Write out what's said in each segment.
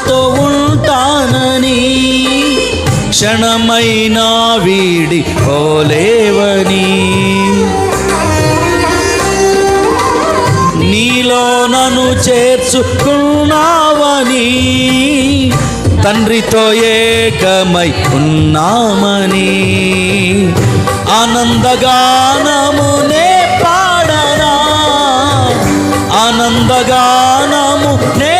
నాతో ఉంటానని క్షణమైనా వీడి పోలేవని. నీలో నన్ను చేర్చుకున్నావని తండ్రితో ఏకమై ఉన్నామని. ఆనందగానమునే పాడనా ఆనందగానము నే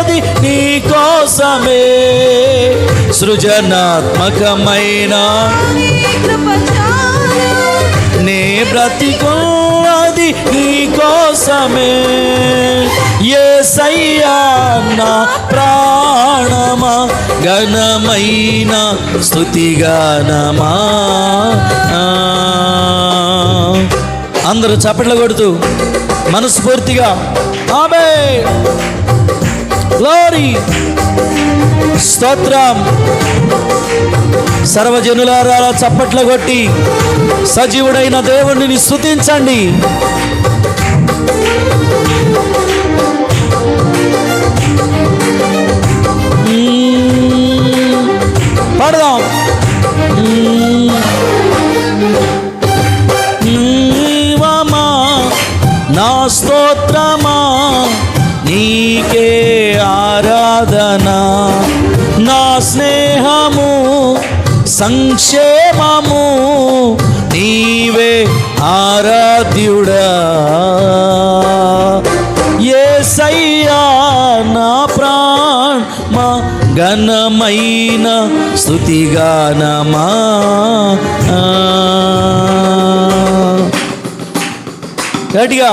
బ్రతికున్నది నీ కోసమే. సృజనాత్మకమైన నే బ్రతికున్నది నీ కోసమే. ఏ నా ప్రాణమా ఘనమైన స్థుతిగానమా అందరూ చప్పట్లు కొడుతూ మనస్ఫూర్తిగా ఆమె గ్లోరీ స్తోత్రం. సర్వజనులారా చప్పట్లు కొట్టి సజీవుడైన దేవుణ్ణి స్థుతించండి సంక్షేమము నీవే ఆరాధ్యుడా. ఏ సయ్యా నా ప్రాణమా ఘనమైన స్థుతిగానమా గట్టిగా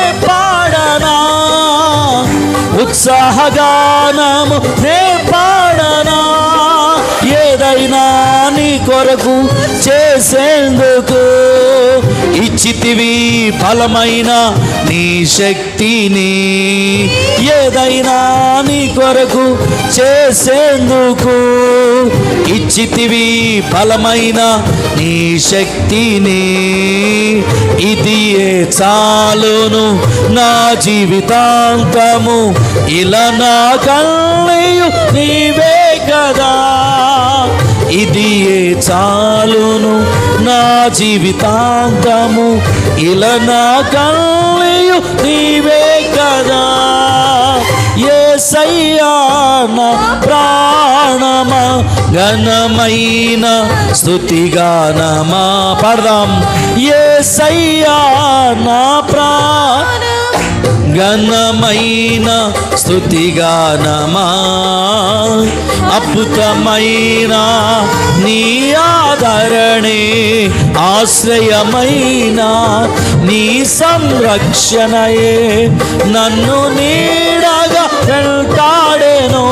ఉత్సాహగానము నే పాడనా? ఏదైనా నీ కొరకు చేసేందుకు చితివి ఫలమైన నీ శక్తిని ఏదైనా నీ కొరకు చేసేందుకు ఇచ్చితివి ఫలమైన నీ శక్తిని. ఇది ఏ చాలును నా జీవితాంతము? ఇలా నా కన్నయ్యు నీవే కదా. ఇది ఏ చాలును జీవితాంతము ఇలా నా కన్నయ్యు నీవే కదా. ఏ నా ప్రాణమా ఘనమైన స్థుతిగానమా పడదాం. ఏ నా ప్రాణ ఘనమైన స్థుతిగానమా అద్భుతమైన నీ ఆదరణే ఆశ్రయమైన నీ సంరక్షణయే. నన్ను నీడగా వెళ్తాడేనో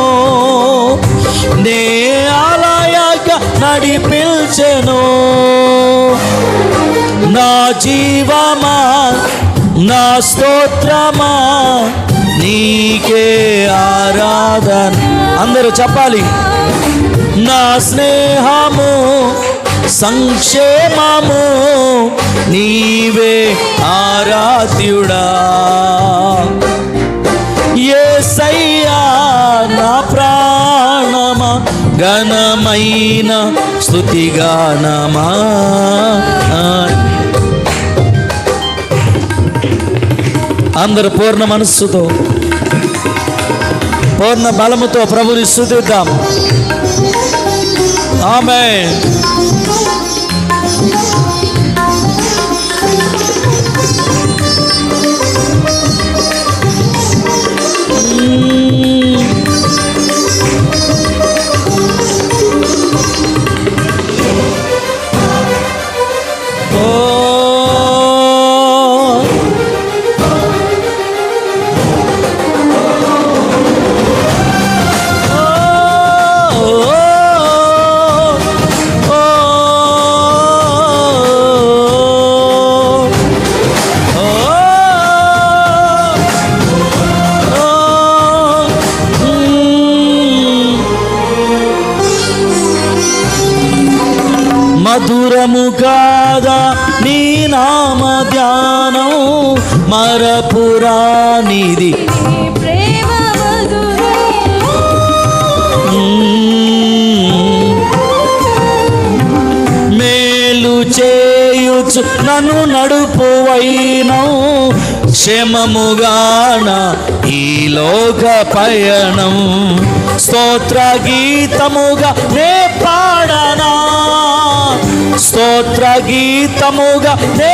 నే ఆలయగా నడిపించెను. నా జీవమా నా స్తోత్రమా? నీకే ఆరాధన. అందరూ చెప్పాలి. నా స్నేహము సంక్షేమము నీవే ఆరాధ్యుడా. ఏసయ్యా నా ప్రాణమా? ఘనమైన స్థుతిగానమా? అందరు పూర్ణ మనస్సుతో పూర్ణ బలముతో ప్రభుని స్థుతిద్దాం. ఆమె మరపురానిది మేలు చేయుచు నన్ను నడుపువైనౌ క్షేమముగాన ఈ లోక పయనం. స్తోత్ర గీతముగా నే పాడనా. స్తోత్ర గీతముగా నే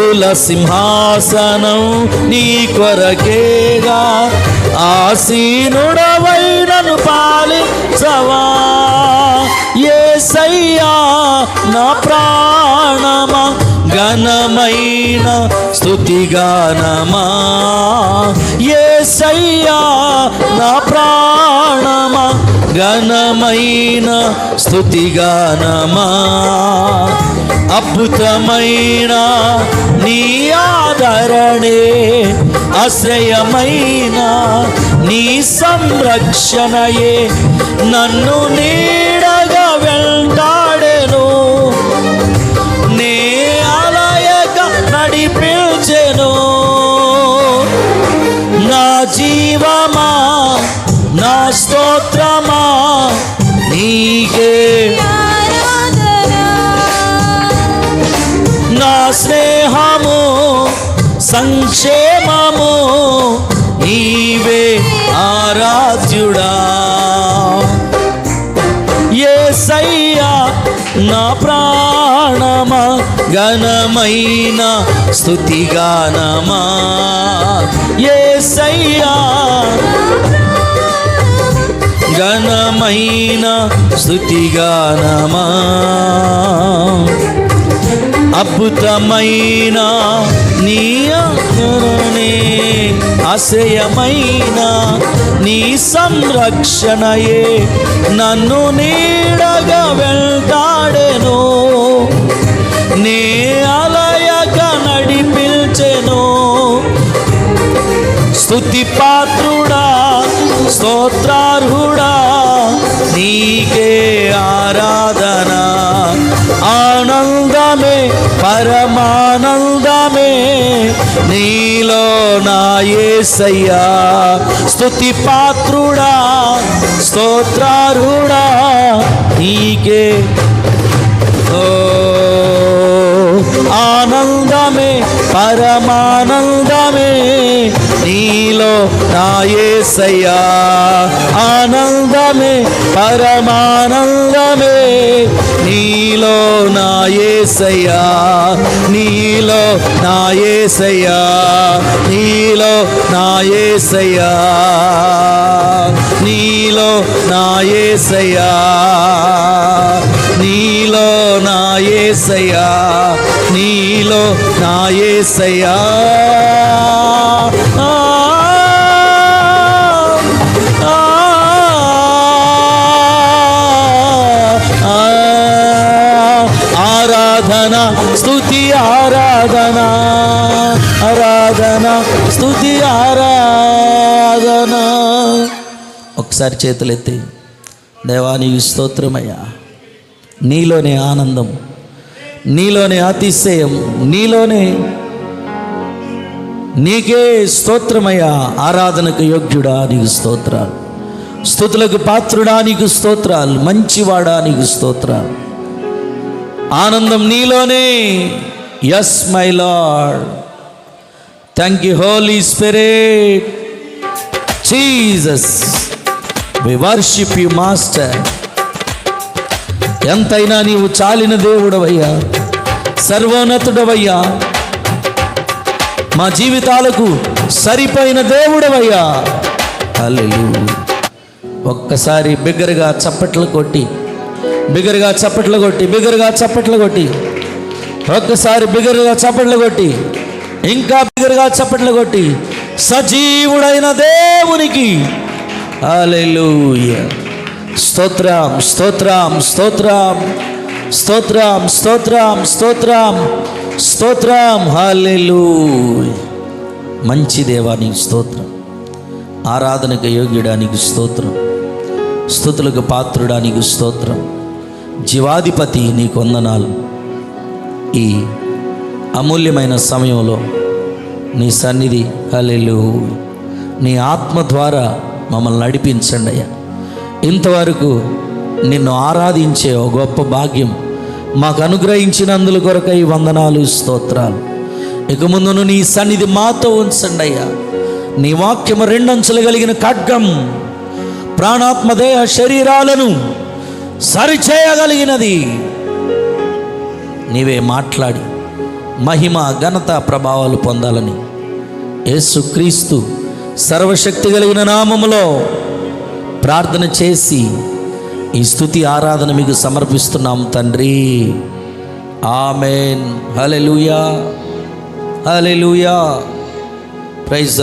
స్థుతుల సింహాసనం నీ కొరకేగా. ఆసీనుడవైనను పాలించవా. ఏసయ్యా నా ప్రాణమా. ఘనమైన స్థుతిగానమా ఏసయ్యా నా ప్రాణమా. ఘనమైన స్థుతిగానమా అద్భుతమైన నీ ఆదరణే ఆశ్రయమైన నీ సంరక్షణయే. నన్ను నీడగా వెంటాడెను నే ఆలయగా నడిపించెను. నా జీవమా నా స్తోత్ర స్నేహము సంక్షేమము నీవే ఆరాధ్యుడా. ఏ సయ్యా నా ప్రాణమ ఘనమైన స్థుతిగానమా. ఏ సయ్యా ఘనమైన స్థుతిగానమా. అద్భుతమైన నీ ఆదరణే అసయమైన నీ సంరక్షణయే. నన్ను నీడగా వెళ్తాడెను నే అలయక నడిపించెను. స్తుతి పాత్రుడా స్తోత్రార్హుడా నీకే ఆరాధన. ఆనందమే పరమానందమే. నీలో నా ఏసయ్యా స్థుతి పాత్రుడా స్తోత్రారుడా నీకే. ఓ ఆనందమే పరమానందమే. నీలో నాయేసయ్యా ఆనందమే పరమానందమే. నీలో నాయేసయ్యా నీలో నాయేసయ్యా నీలో నాయేసయ్యా నీలో నాయేసయ్యా నీలో నాయేసయ్యా నీలో నా స్థుతి స్తుతి ఆరాధన. ఒకసారి చేతులెత్తి దేవానికి స్తోత్రమయ్యా. నీలోనే ఆనందం నీలోనే అతిశయం నీలోనే నీకే స్తోత్రమయ్యా. ఆరాధనకు యోగ్యుడా నీకు స్తోత్రాలు. స్థుతులకు పాత్రుడా నీకు స్తోత్రాలు. మంచివాడా నీకు స్తోత్రాలు. ఆనందం నీలోనే. Yes my Lord thank you Holy Spirit Jesus we worship you master ఎంతైనా నీవు చాలిన దేవుడవయ్యా. సర్వోన్నతుడవయ్యా. మా జీవితాలకు సరిపోయిన దేవుడవయ్యా. హల్లెలూయా ఒక్కసారి బిగ్గరగా చప్పట్లు కొట్టి బిగ్గరగా చప్పట్లు కొట్టి బిగ్గరగా చప్పట్లు కొట్టి ఒక్కసారి బిగ్గరగా చప్పట్లు కొట్టి. ఇంకా బిగరగా చప్పట్లు కొట్టి సజీవుడైన దేవునికి. హల్లెలూయా. స్తోత్రం స్తోత్రం స్తోత్రం స్తోత్రం స్తోత్రం స్తోత్రం స్తోత్రం హాలెలు మంచి దేవానికి స్తోత్రం ఆరాధనకు యోగ్యుడానికి స్తోత్రం స్థుతులకు పాత్రుడానికి స్తోత్రం. జీవాధిపతి నీకు వందనాలు. ఈ అమూల్యమైన సమయంలో నీ సన్నిధి హల్లెలు నీ ఆత్మ ద్వారా మమ్మల్ని నడిపించండి అయ్యా. ఇంతవరకు నిన్ను ఆరాధించే ఒక గొప్ప భాగ్యం మాకు అనుగ్రహించినందుల కొరకై వందనాలు స్తోత్రాలు. ఇక ముందును నీ సన్నిధి మాతో ఉంచండి అయ్యా. నీ వాక్యము రెండంచులు కలిగిన ఖడ్గం ప్రాణాత్మ దేహ శరీరాలను సరిచేయగలిగినది. నీవే మాట్లాడి మహిమ ఘనత ప్రభావాలు పొందాలని. యేసుక్రీస్తు సర్వశక్తి కలిగిన నామములో ప్రార్థన చేసి ఈ స్థుతి ఆరాధన మీకు సమర్పిస్తున్నాం తండ్రి. Amen. Hallelujah hallelujah praise the